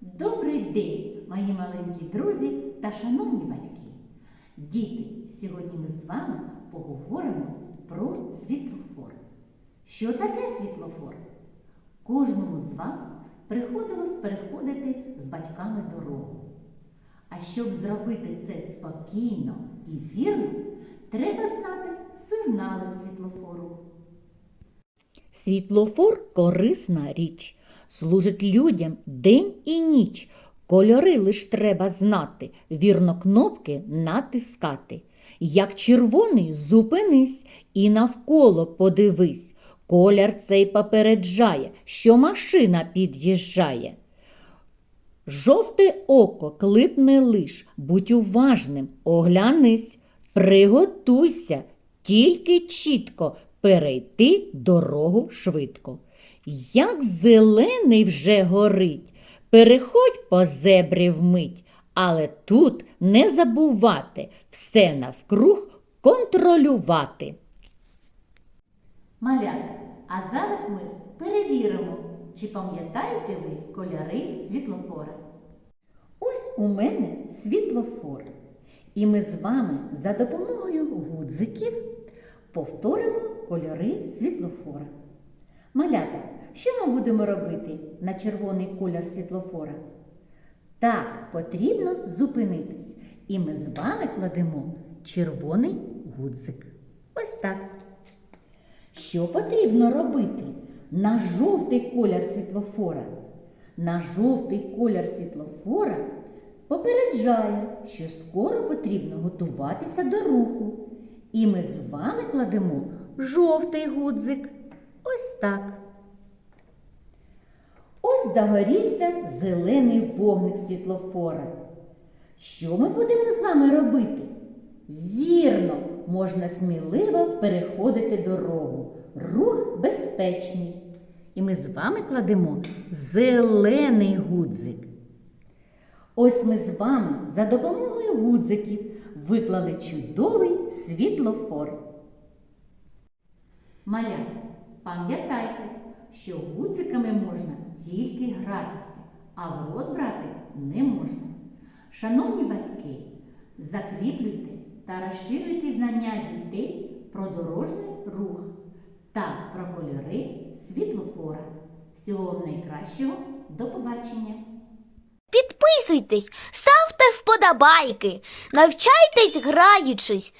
день, мої маленькі друзі та шановні батьки. Діти, сьогодні ми з вами поговоримо про світлофор. Що таке світлофор? Кожному з вас приходилось переходити з батьками дорогу. А щоб зробити це спокійно і вірно, треба знати сигнали світлофору. Світлофор корисна річ, служить людям день і ніч. Кольори лиш треба знати, вірно кнопки натискати. Як червоний, зупинись і навколо подивись. Колір цей попереджає, що машина під'їжджає. Жовте око клипне лиш, будь уважним, оглянись, приготуйся, тільки чітко перейти дорогу швидко. Як зелений вже горить, переходь по зебрі вмить, але тут не забувати все навкруг контролювати. Малята, а зараз ми перевіримо, чи пам'ятаєте ви кольори світлофора. Ось у мене світлофор. І ми з вами за допомогою гудзиків повторимо кольори світлофора. Малята, що ми будемо робити на червоний колір світлофора? Так, потрібно зупинитись. І ми з вами кладемо червоний гудзик. Ось так. Що потрібно робити на жовтий колір світлофора? На жовтий колір світлофора попереджає, що скоро потрібно готуватися до руху. І ми з вами кладемо жовтий гудзик. Ось так. Ось загорівся зелений вогник світлофора. Що ми будемо з вами робити? Вірно, можна сміливо переходити дорогу. Рух безпечний. І ми з вами кладемо зелений гудзик. Ось ми з вами за допомогою гудзиків виклали чудовий світлофор. Малята, пам'ятайте, що гудзиками можна тільки гратися, а в рот брати не можна. Шановні батьки, закріплюйте та розширюйте знання дітей про дорожній рух та про кольори світлофора. Всього найкращого, до побачення! Підписуйтесь, ставте вподобайки, навчайтесь граючись